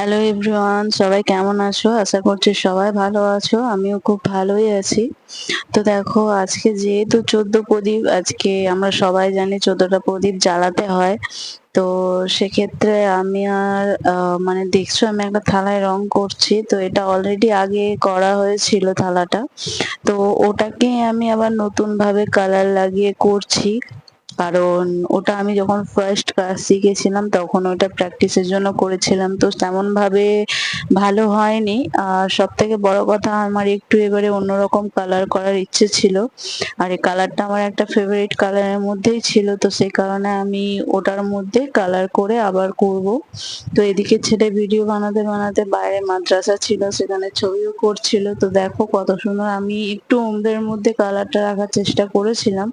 Hello everyone সবাই কেমন আছো? আশা করছি সবাই ভালো আছো। আমিও খুব ভালোই আছি। তো দেখো, আজকে যেহেতু চোদ্দ প্রদীপ, আজকে আমরা সবাই জানি চোদ্দটা প্রদীপ জ্বালাতে হয়। তো সেক্ষেত্রে আমি আর মানে দেখছ, আমি একটা থালায় রং করছি। তো এটা অলরেডি আগে করা হয়েছিল থালাটা। তো ওটাকে আমি আবার নতুন ভাবে কালার লাগিয়ে করছি। কারণ ওটা আমি যখন ফার্স্ট কাজ শিখেছিলাম, তখন ওটা প্র্যাকটিসের জন্য করেছিলাম। তো তেমন ভাবে ভালো হয়নি। আর সব থেকে বড় কথা, আমার একটু এবারে অন্যরকম কালার করার ইচ্ছে ছিল। আর এই কালারটা আমার একটা ফেভারিট কালারের মধ্যেই ছিল। তো সেই কারণে আমি ওটার মধ্যে কালার করে আবার করব। তো এদিকে ছেলে ভিডিও বানাতে বানাতে বাইরে মাদ্রাসা ছিল, সেখানে ছবিও করছিল। তো দেখো কত সুন্দর আমি একটু ওদের মধ্যে কালারটা রাখার চেষ্টা করেছিলাম।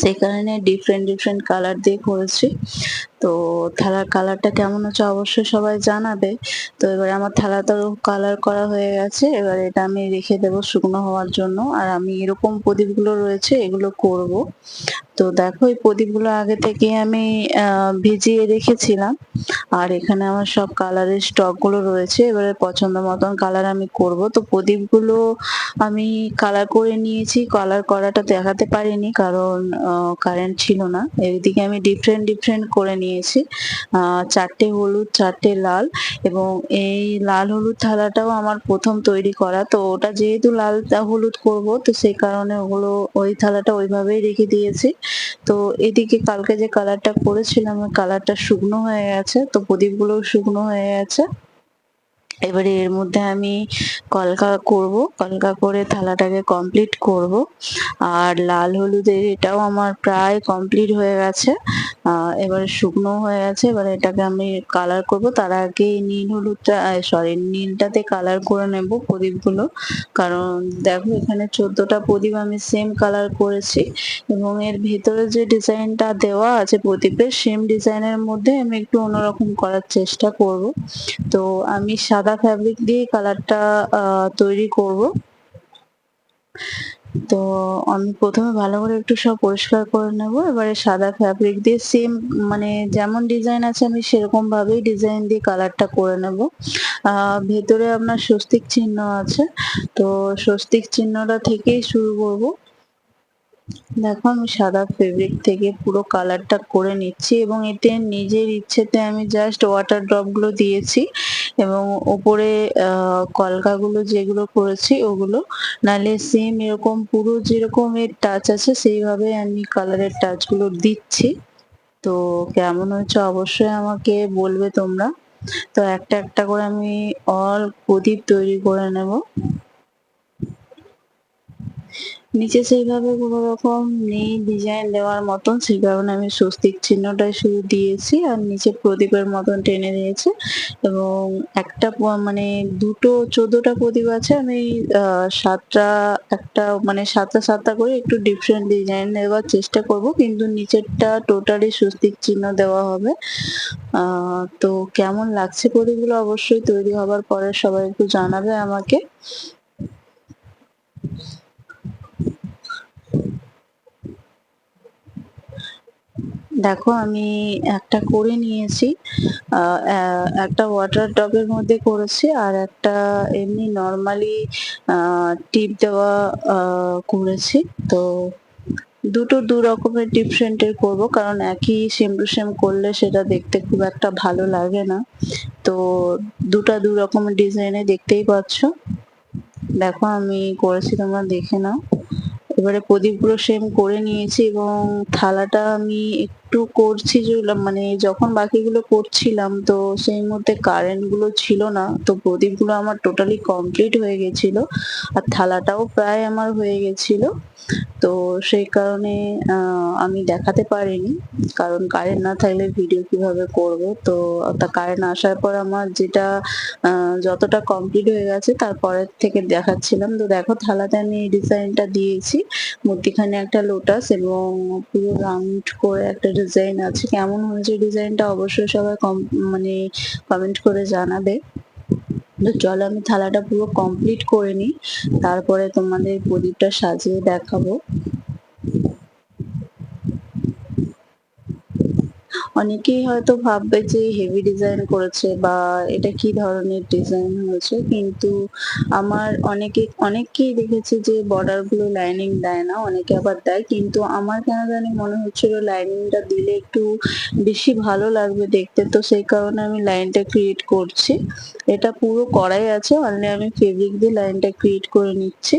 সেই কারণে ডিফারেন্ট ডিফারেন্ট কালার দিয়ে করেছি। তো থালার কালারটা কেমন হচ্ছে অবশ্যই সবাই জানাবে। তো এবারে আমার থালা তো কালার করা হয়ে গেছে। এবার এটা আমি রেখে দেবো শুকনো হওয়ার জন্য। আর আমি এরকম প্রদীপগুলো রয়েছে, এগুলো করব। তো দেখো, এই প্রদীপগুলো আগে থেকে আমি ভিজিয়ে রেখেছিলাম। আর এখানে আমার সব কালারের স্টকগুলো রয়েছে। এবারে পছন্দ মতন কালার আমি করব। তো প্রদীপগুলো আমি কালার করে নিয়েছি। কালার করাটা দেখাতে পারিনি, কারণ কারেন্ট ছিল না। এদিকে আমি ডিফারেন্ট ডিফারেন্ট করে নিয়েছি। চারটে হলুদ, চারটে লাল এবং এই লাল হলুদ থালাটাও আমার প্রথম তৈরি করা। তো ওটা যেহেতু লাল হলুদ করব, তো সেই কারণে ওগুলো, ওই থালাটা ওইভাবেই রেখে দিয়েছি। তো এদিকে কালকে যে কালারটা করেছিলাম কালারটা শুকনো হয়ে গেছে, তো প্রদীপগুলোও শুকনো হয়ে গেছে। এবারে এর মধ্যে আমি কলকা করব, কলকা করে থালাটাকে কমপ্লিট করব। আর লাল হলুদের এটাও আমার প্রায় কমপ্লিট হয়ে গেছে। এবারে শুকনো হয়ে গেছে, এবার এটাকে আমি কালার করব। তার আগে নীল হলুদটা সরি নীলটাতে কালার করে নেব প্রদীপগুলো। কারণ দেখো, এখানে চোদ্দটা প্রদীপ আমি সেম কালার করেছি এবং এর ভেতরে যে ডিজাইনটা দেওয়া আছে প্রদীপের সেম ডিজাইনের মধ্যে আমি একটু অন্যরকম করার চেষ্টা করব। তো আমি সাদা ফ্যাব্রিক দিয়ে কালারটা তৈরি করব। তো আমি প্রথমে ভালো করে একটু সব পরিষ্কার করে নেব। এবারে সাদা ফ্যাব্রিক দিয়ে সেম মানে যেমন ডিজাইন আছে আমি সেরকম ভাবেই ডিজাইন দিয়ে কালারটা করে নেব। ভেতরে আপনার স্বস্তিক চিহ্ন আছে, তো স্বস্তিক চিহ্নটা থেকেই শুরু করব। দেখো আমি সাদা ফেব্রিক থেকে পুরো কালারটা করে নিচ্ছি এবং এতে নিজের ইচ্ছেতে আমি জাস্ট ওয়াটার ড্রপগুলো দিয়েছি। এবং ওপরে কলকাগুলো যেগুলো করেছি ওগুলো, নাহলে সেম এরকম পুরো যেরকম এর টাচ আছে সেইভাবে আমি কালারের টাচগুলো দিচ্ছি। তো কেমন হয়েছে অবশ্যই আমাকে বলবে তোমরা। তো একটা একটা করে আমি অল প্রদীপ তৈরি করে নেব। নিচে সেইভাবে কোনো রকম নেই ডিজাইন দেওয়ার মতন, সেই কারণে আমি স্বস্তিক চিহ্নটাই শুধু দিয়েছি আর নিচে প্রদীপের মতন টেনে দিয়েছি এবং একটা মানে দুটো, চোদ্দটা প্রদীপ আছে, আমি সাতটা, একটা মানে সাতটা সাতটা করে একটু ডিফারেন্ট ডিজাইন দেওয়ার চেষ্টা করব, কিন্তু নিচেরটা টোটালি স্বস্তিক চিহ্ন দেওয়া হবে। তো কেমন লাগছে প্রদীপগুলো অবশ্যই তৈরি হবার পরে সবাই একটু জানাবে আমাকে। দেখো, আমি একটা করে নিয়েছি। একটা ওয়াটার টবের মধ্যে করেছি আর একটা এমনি নর্মালি টিপ দেওয়া করেছি। তো দুটো দু রকমের ডিফারেন্টের করব, কারণ একই সেম টু সেম করলে সেটা দেখতে খুব একটা ভালো লাগে না। তো দুটা দু রকমের ডিজাইনে দেখতেই পাচ্ছ। দেখো, আমি করেছি, তোমরা দেখে নাও। এবারে প্রদীপগুলো সেম করে নিয়েছি এবং থালাটা আমি একটু করছি মানে যখন বাকিগুলো করছিলাম, তো সেই মুহূর্তে কারেন্টগুলো ছিল না, তো প্রদীপগুলো আমার টোটালি কমপ্লিট হয়ে গেছিল, আর থালাটাও প্রায় আমার হয়ে গেছিল, তো সেই কারণে আমি দেখাতে পারিনি, কারণ কারেন্ট না থাকলে ভিডিও কীভাবে করব, তো তা কারেন্ট আসার পর আমার যেটা যতটা কমপ্লিট হয়ে গেছে তারপরের থেকে দেখাচ্ছিলাম, তো দেখো থালাতে আমি ডিজাইনটা দিয়েছি, মধ্যিখানে একটা লোটাস এবং পুরো রাউন্ড করে একটা ডিজাইন আছে, কেমন হয়েছে ডিজাইনটা অবশ্যই সবাই কম মানে কমেন্ট করে জানাবে। তো চলো আমি থালাটা পুরো কমপ্লিট করে নিই, তারপরে তোমাদের প্রদীপটা সাজিয়ে দেখাবো। অনেকেই হয়তো ভাববে যে হেভি ডিজাইন করেছে বা এটা কি ধরনের ডিজাইন হয়েছে, কিন্তু আমার অনেকে, অনেককেই দেখেছি যে বর্ডারগুলো লাইনিং দেয় না, অনেকে আবার দেয়, কিন্তু আমার কেন জানি মনে হচ্ছিল লাইনিংটা দিলে একটু বেশি ভালো লাগবে দেখতে, তো সেই কারণে আমি লাইনটা ক্রিয়েট করছি। এটা পুরো করাই আছে অনলি আমি ফেব্রিক দিয়ে লাইনটা ক্রিয়েট করে নিচ্ছি।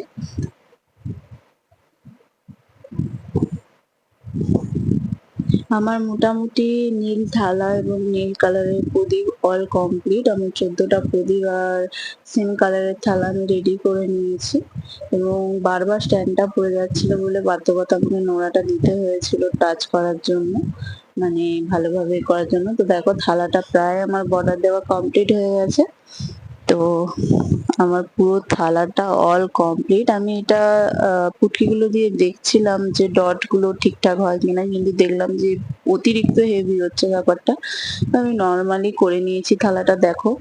আমার মোটামুটি নীল থালা এবং নীল কালারের প্রদীপ অল কমপ্লিট আমি চোদ্দটা প্রদীপ আর সেম কালারের থালা আমি রেডি করে নিয়েছি এবং বারবার স্ট্যান্ডটা পড়ে যাচ্ছিল বলে বাধ্যকতামূলক নোড়াটা দিতে হয়েছিল টাচ করার জন্য মানে ভালোভাবে করার জন্য। তো দেখো থালাটা প্রায় আমার বর্ডার দেওয়া কমপ্লিট হয়ে গেছে। তো আমার পুরো থালাটা অল কমপ্লিট আমি এটা পুটকিগুলো দিয়ে দেখছিলাম যে ডটগুলো ঠিকঠাক হয় কিনা, কিন্তু দেখলাম যে অতিরিক্ত হেভি হচ্ছে ব্যাপারটা। আমি নর্মালি করে নিয়েছি থালাটা, দেখো।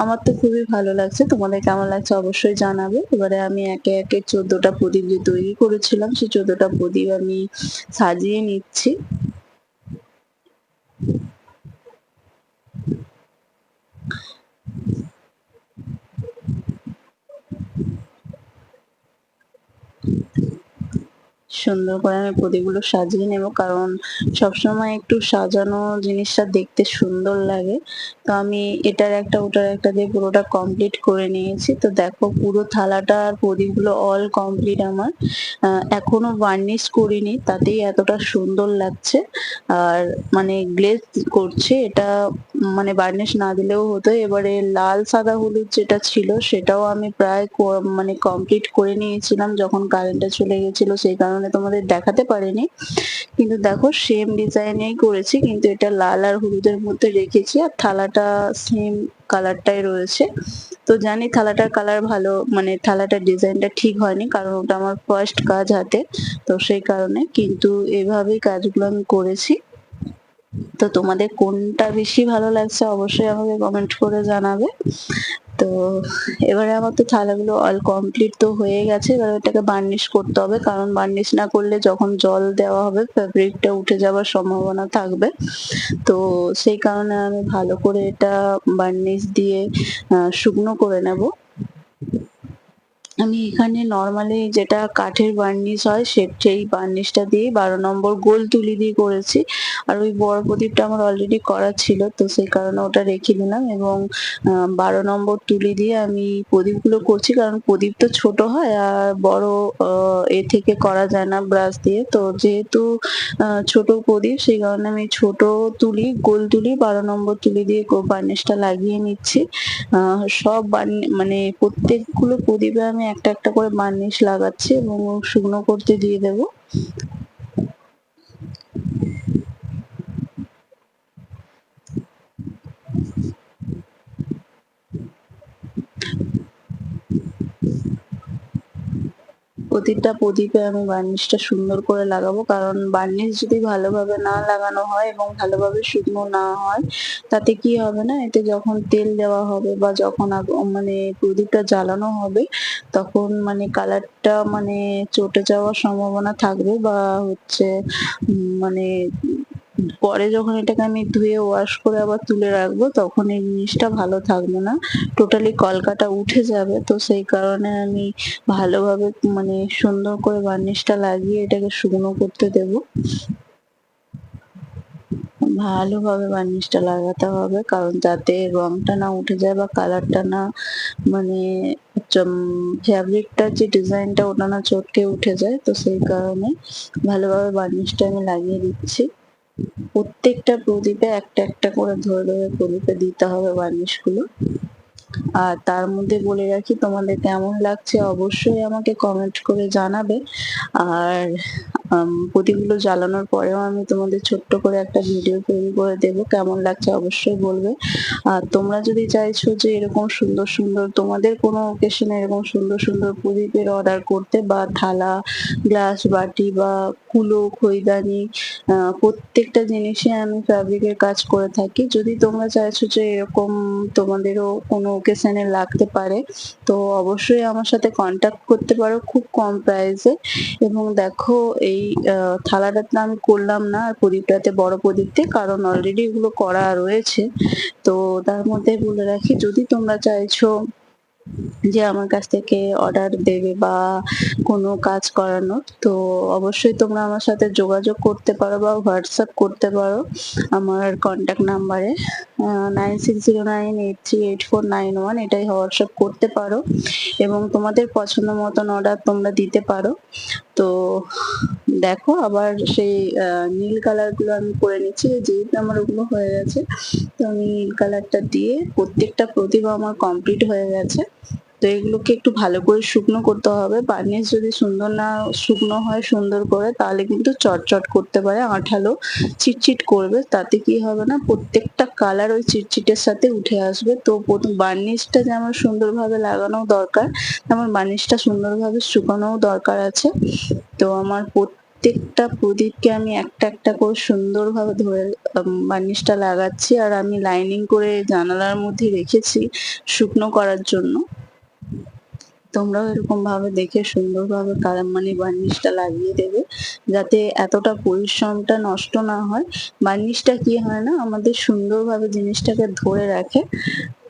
আমার তো খুবই ভালো লাগছে। তোমাদের কেমন লাগছে অবশ্যই জানাবে। এবারে আমি একে একে চোদ্দটা প্রদীপ যে তৈরি করেছিলাম, সেই চোদ্দটা প্রদীপ আমি সাজিয়ে নিচ্ছি। সুন্দর করে আমি প্রদীপগুলো সাজিয়ে নেব, কারণ সবসময় একটু সাজানো জিনিসটা দেখতে সুন্দর লাগে। তো আমি এটার একটা, ওটার একটা দিয়ে পুরোটা কমপ্লিট করে নিয়েছি। তো দেখো পুরো থালাটা আর প্রদীপগুলো অল কমপ্লিট আমার। এখনও বার্নিশ করিনি, তাতেই এতটা সুন্দর লাগছে। আর মানে গ্লেজ করছে, এটা মানে বার্নিশ না দিলেও হতো। এবারে লাল সাদা হলুদ যেটা ছিল, সেটাও আমি প্রায় মানে কমপ্লিট করে নিয়েছিলাম। যখন কারেন্টটা চলে গেছিল, সেই কারণে তোমাদের দেখাতে পারিনি। কিন্তু দেখো সেম ডিজাইনেই করেছি, কিন্তু এটা লাল আর হলুদের মধ্যে রেখেছি আর থালাটা সেম কালারটাই রয়েছে। তো জানি থালাটার কালার ভালো মানে থালাটার ডিজাইনটা ঠিক হয়নি, কারণ ওটা আমার ফার্স্ট কাজ হাতে, তো সেই কারণে। কিন্তু এভাবেই কাজগুলো আমি করেছি। তো তোমাদের কোনটা বেশি ভালো লাগছে অবশ্যই আমাকে কমেন্ট করে জানাবে। তো এবারে আমার তো থালাগুলো অল কমপ্লিট তো হয়ে গেছে। এবার ওটাকে বার্নিশ করতে হবে, কারণ বার্নিশ না করলে যখন জল দেওয়া হবে ফ্যাব্রিকটা উঠে যাওয়ার সম্ভাবনা থাকবে। তো সেই কারণে আমি ভালো করে এটা বার্নিশ দিয়ে শুকনো করে নেব। আমি এখানে নর্মালি যেটা কাঠের বার্নিশ হয় সেই বার্নিশটা দিয়ে বারো নম্বর গোল তুলি দিয়ে করেছি। আর ওই বড় প্রদীপটা আমার অলরেডি করা ছিল, তো সেই কারণে ওটা রেখে দিলাম এবং বারো নম্বর তুলি দিয়ে আমি প্রদীপগুলো করছি, কারণ প্রদীপ তো ছোট হয় আর বড় এ থেকে করা যায় না ব্রাশ দিয়ে। তো যেহেতু ছোট প্রদীপ, সেই কারণে আমি ছোট তুলি, গোল তুলি, বারো নম্বর তুলি দিয়ে বার্নিশটা লাগিয়ে নিচ্ছি। সব মানে প্রত্যেকগুলো প্রদীপে আমি একটা একটা করে বার্নিশ লাগাচ্ছি এবং শুকনো করতে দিয়ে দেব। প্রতিটা প্রদীপে আমি বার্নিশটা সুন্দর করে লাগাবো। কারণ বার্নিশ যদি ভালোভাবে না লাগানো হয় এবং ভালোভাবে শুকনো না হয়, তাতে কি হবে না? এতে যখন তেল দেওয়া হবে বা যখন মানে প্রদীপটা জ্বালানো হবে, তখন মানে কালারটা মানে চটে যাওয়ার সম্ভাবনা থাকবে বা হচ্ছে মানে পরে যখন এটাকে আমি ধুয়ে ওয়াশ করে আবার তুলে রাখব, তখন এই জিনিসটা ভালো থাকবে না। টোটালি কলকাটা উঠে যাবে, তো সেই কারণে আমি ভালোভাবে মানে সুন্দর করে বার্নিশটা লাগিয়ে এটাকে শুকনো করতে দেবো। ভালোভাবে বার্নিশটা লাগাতে হবে, কারণ যাতে রংটা না উঠে যায় বা কালারটা না মানে ফ্যাব্রিকটার যে ডিজাইনটা ওটা না চটকে উঠে যায়, তো সেই কারণে ভালোভাবে বার্নিশটা আমি লাগিয়ে দিচ্ছি। প্রত্যেকটা প্রদীপে একটা একটা করে ধরে ধরে প্রদীপে দিতে হবে বার্নিশগুলো আর তার মধ্যে বলে রাখি, তোমাদের কেমন লাগছে অবশ্যই আমাকে কমেন্ট করে জানাবে। আর প্রদীপগুলো জ্বালানোর পরেও আমি তোমাদের ছোট্ট করে একটা ভিডিও তৈরি করে দেব। কেমন লাগছে অবশ্যই বলবে। আর তোমরা যদি চাইছো যে এরকম সুন্দর সুন্দর, তোমাদের কোনো ওকেশনে এরকম সুন্দর সুন্দর প্রদীপের অর্ডার করতে বা থালা গ্লাস বাটি বা কুলো, খৈদানি প্রত্যেকটা জিনিসে আমি ফ্যাব্রিকের কাজ করে থাকি। যদি তোমরা চাইছো যে এরকম তোমাদেরও কোনো ওকেশনে লাগতে পারে, তো অবশ্যই আমার সাথে কন্ট্যাক্ট করতে পারো খুব কম প্রাইসে এবং দেখো, এই থালাটাতে আমি করলাম না আর প্রদীপটাতে, বড় প্রদীপতে, কারণ অলরেডি এগুলো করা রয়েছে। তো তার মধ্যে বলে রাখি, যদি তোমরা চাইছো যে আমার কাছ থেকে অর্ডার দেবে বা কোনো কাজ করানোর, তো অবশ্যই তোমরা আমার সাথে যোগাযোগ করতে পারো বা হোয়াটসঅ্যাপ করতে পারো আমার কন্ট্যাক্ট নাম্বারে nine six zero nine eight three eight four nine one এটাই হোয়াটসঅ্যাপ করতে পারো এবং তোমাদের পছন্দ মতন অর্ডার তোমরা দিতে পারো। তো দেখো আবার সেই নীল কালারগুলো আমি করে নিচ্ছি যেহেতু আমার ওগুলো হয়ে গেছে। তো আমি নীল কালারটা দিয়ে প্রত্যেকটা প্রতিভা আমার কমপ্লিট হয়ে গেছে। তো এগুলোকে একটু ভালো করে শুকনো করতে হবে। বার্নিশ যদি সুন্দর না শুকনো হয়, সুন্দর করে, তাহলে কিন্তু চটচট করতে পারে, আঠালো চিটচিট করবে। তাতে কি হবে না, প্রত্যেকটা কালার ওই চিটচিটের সাথে উঠে আসবে। তো প্রথম বার্নিশটা যেমন সুন্দরভাবে লাগানো দরকার তেমন বার্নিশটা সুন্দরভাবে শুকানোও দরকার আছে। তো আমার প্রত্যেকটা প্রদীপকে আমি একটা একটা করে সুন্দরভাবে ধরে বার্নিশটা লাগাচ্ছি। আর আমি লাইনিং করে জানালার মধ্যে রেখেছি শুকনো করার জন্য। তোমরাও এরকম ভাবে দেখে সুন্দরভাবে ভাবে মানে বার্নিশটা লাগিয়ে দেবে, যাতে এতটা পরিশ্রমটা নষ্ট না হয়। বার্নিশটা কি হয় না, আমাদের সুন্দরভাবে জিনিসটাকে ধরে রাখে,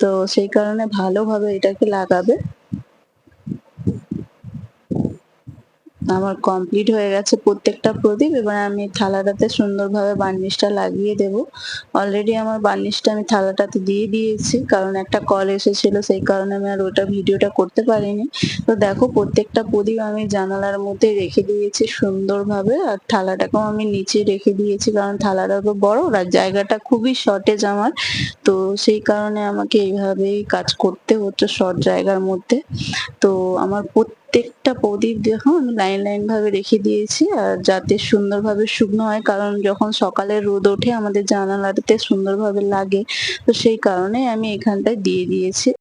তো সেই কারণে ভালোভাবে এটাকে লাগাবে। আমার কমপ্লিট হয়ে গেছে প্রত্যেকটা প্রদীপ, এবার আমি থালাটাতে সুন্দরভাবে বার্নিশটা লাগিয়ে দেব। অলরেডি আমার বার্নিশটা আমি থালাটাতে দিয়ে দিয়েছি, কারণ একটা কল এসেছিল, সেই কারণে আমি আর ওটা ভিডিওটা করতে পারিনি। তো দেখো, প্রত্যেকটা প্রদীপ আমি জানালার মধ্যে রেখে দিয়েছি সুন্দরভাবে, আর থালাটাকেও আমি নিচে রেখে দিয়েছি, কারণ থালাটা তো বড় আর জায়গাটা খুবই শর্টেজ আমার। তো সেই কারণে আমাকে এইভাবেই কাজ করতে হচ্ছে শর্ট জায়গার মধ্যে। তো আমার প্রত্যেকটা প্রদীপ দেখো আমি লাইন লাইন ভাবে রেখে দিয়েছি, আর যাতে সুন্দরভাবে শুকনো হয়, কারণ যখন সকালে রোদ ওঠে আমাদের জানালাতে সুন্দরভাবে লাগে। তো সেই কারণে আমি এখানটায় দিয়ে দিয়েছি।